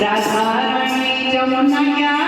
Radharani Jamuna